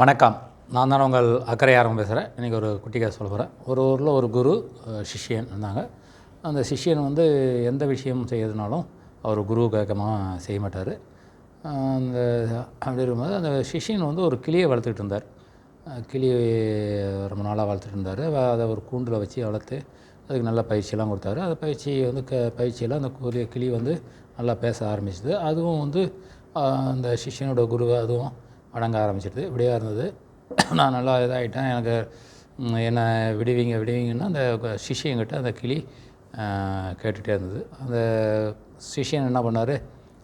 வணக்கம். நான் தான் உங்கள் அக்கறையாரம் பேசுகிறேன் இன்றைக்கி ஒரு குட்டிக்காக சொல்ல போகிறேன் ஒரு ஊரில் ஒரு குரு சிஷியன் சிஷ்யன் இருந்தாங்க. அந்த சிஷ்யன் வந்து எந்த விஷயம் செய்யறதுனாலும் அவர் குரு கேட்கமாக செய்ய மாட்டார். அந்த அப்படி இருக்கும்போது அந்த சிஷ்யன் வந்து ஒரு கிளியை வளர்த்துக்கிட்டு இருந்தார். கிளி ரொம்ப நாளாக வளர்த்துட்டு இருந்தார். அதை ஒரு கூண்டில் வச்சு வளர்த்து அதுக்கு நல்ல பயிற்சியெல்லாம் கொடுத்தாரு. அந்த பயிற்சி வந்து க பயிற்சியெல்லாம் அந்த கிளி வந்து நல்லா பேச ஆரம்பிச்சது. அதுவும் வந்து அந்த சிஷ்யனோட குருவை அதுவும் வணங்க ஆரம்பிச்சிடுது. இப்படியே இருந்தது. நான் நல்லா இதாகிட்டேன் எனக்கு என்னை விடுவீங்க விடுவீங்கன்னா அந்த சிஷியங்கிட்ட அந்த கிளி கேட்டுகிட்டே இருந்தது. அந்த சிஷ்யன் என்ன பண்ணார்?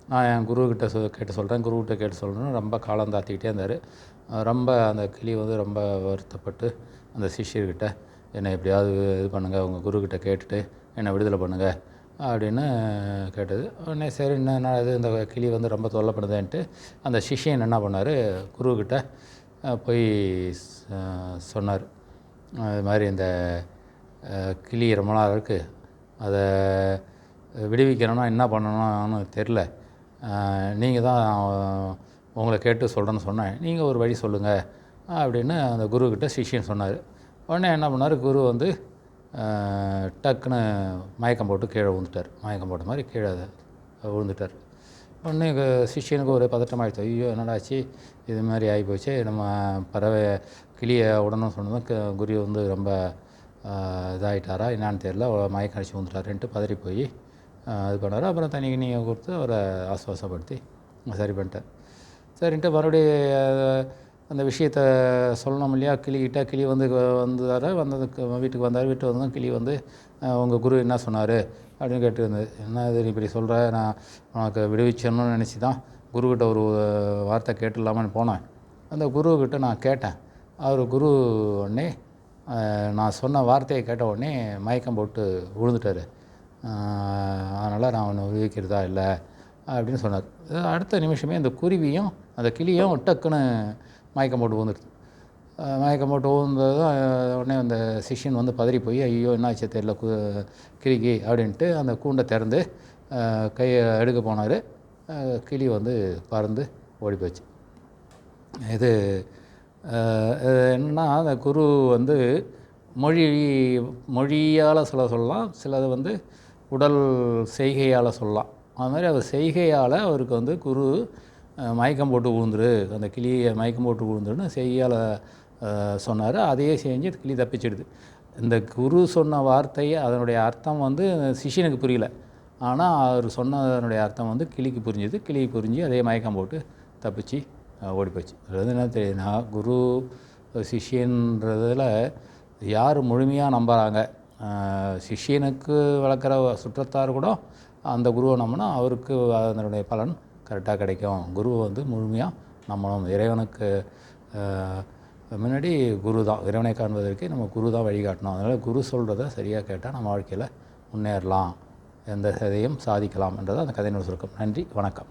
நான் என் குருக்கிட்ட சொ கேட்டு சொல்கிறேன் குருக்கிட்ட கேட்டு சொல்கிறேன்னு ரொம்ப காலம் தாத்திக்கிட்டே இருந்தார். ரொம்ப அந்த கிளி வந்து ரொம்ப வருத்தப்பட்டு அந்த சிஷ்யர்கிட்ட என்னை எப்படியாவது இது பண்ணுங்கள் உங்கள் குருக்கிட்ட கேட்டுட்டு என்னை விடுதலை பண்ணுங்கள் அப்படின்னு கேட்டது. உடனே சரி என்ன இது இந்த கிளி வந்து ரொம்ப தொல்லைப்படுதேன்ட்டு அந்த சிஷ்யன் என்ன பண்ணார் குருக்கிட்ட போய் சொன்னார். அது மாதிரி இந்த கிளி ரொம்ப நாள் இருக்குது அதை விடுவிக்கணும்னா என்ன பண்ணணும்னு தெரில நீங்கள் தான் உங்களை கேட்டு சொல்கிறேன்னு சொன்னேன். நீங்கள் ஒரு வழி சொல்லுங்கள் அப்படின்னு அந்த குருக்கிட்ட சிஷ்யன் சொன்னார். உடனே என்ன பண்ணார் குரு வந்து டக்குன்னு மயக்கம் போட்டு கீழே விழுந்துட்டார். மயக்கம் போட்ட மாதிரி கீழே விழுந்துட்டார். உடனே சிஷியனுக்கு சிஷ்யனுக்கு ஒரே பதட்டமாயிடுச்சு ஐயோ என்னடாச்சு? இது மாதிரி ஆகிப்போச்சு நம்ம பறவை கிளியை உடனே சொன்னதும் குரு வந்து ரொம்ப இதாகிட்டாரா என்னான்னு தெரியல. அவ்வளோ மயக்கம் அடிச்சு விழுந்துட்டாருன்ட்டு பதறி போய் இது பண்ணார். அப்புறம் தனி கிணியை கொடுத்து அவரை ஆசுவாசப்படுத்தி சரி பண்ணிட்டார். சரின்ட்டு மறுபடியும் அந்த விஷயத்த சொல்லணும் இல்லையா? கிளிக்கிட்ட கிளி வந்து வந்ததார் வந்ததுக்கு வீட்டுக்கு வந்தார்? வீட்டுக்கு வந்ததும் கிளி வந்து உங்கள் குரு என்ன சொன்னார்? அப்படின்னு கேட்டுருந்தது. என்ன இது நீ இப்படி சொல்கிற நான் உனக்கு விடுவிச்சணும்னு நினச்சி தான் குருக்கிட்ட ஒரு வார்த்தை கேட்டுடலாமான்னு போனேன். அந்த குருக்கிட்ட நான் கேட்டேன். அவர் குரு உடனே நான் சொன்ன வார்த்தையை கேட்ட உடனே மயக்கம் போட்டு விழுந்துட்டார். அதனால் நான் அவனை விடுவிக்கிறதா இல்லை? அப்படின்னு சொன்னார். அடுத்த நிமிஷமே அந்த குருவியும் அந்த கிளியும் டக்குன்னு மயக்கம் போட்டு வந்துடுது மயக்கம் போட்டு விழுந்ததும் உடனே அந்த சிஷ்யன் வந்து பதறி போய் ஐயோ என்னாச்சு தெரியல கு கிளிக்கு அப்படின்ட்டு அந்த கூண்டை திறந்து கையை எடுக்க போனார். கிளி வந்து பறந்து ஓடி போச்சு. இது என்னன்னா அந்த குரு வந்து மொழி மொழியால் சில சொல்லலாம் சிலது வந்து உடல் செய்கையால் சொல்லலாம். அது மாதிரி அவர் செய்கையால் அவருக்கு வந்து குரு மயக்கம் போட்டு விழுந்துரு. அந்த கிளியை மயக்கம் போட்டு விழுந்துருன்னு செய்கையால் சொன்னார். அதையே செஞ்சு கிளி தப்பிச்சிடுது. இந்த குரு சொன்ன வார்த்தையை அதனுடைய அர்த்தம் வந்து சிஷ்யனுக்கு புரியல. ஆனால் அவர் சொன்னதனுடைய அர்த்தம் வந்து கிளிக்கு புரிஞ்சுது. கிளிக்கு புரிஞ்சு அதே மயக்கம் போட்டு தப்பிச்சு ஓடிப்போச்சு ஓடி போச்சு. அது வந்து என்ன தெரியுதுன்னா குரு சிஷ்யன்றதில் யார் முழுமையாக நம்புகிறாங்க சிஷியனுக்கு சிஷ்யனுக்கு வளர்க்குற சுற்றத்தார் கூட அந்த குருவை நம்பினா அவருக்கு அதனுடைய பலன் கரெக்டாக கிடைக்கும். குருவை வந்து முழுமையாக நம்மளும் இறைவனுக்கு முன்னாடி குரு தான். இறைவனை காண்பதற்கு நம்ம குரு தான் வழிகாட்டணும் அதனால் குரு சொல்கிறத சரியாக கேட்டால் நம்ம வாழ்க்கையில் முன்னேறலாம். எந்த இதையும் சாதிக்கலாம் என்றது அந்த கதையினோட சுருக்கம். நன்றி வணக்கம்.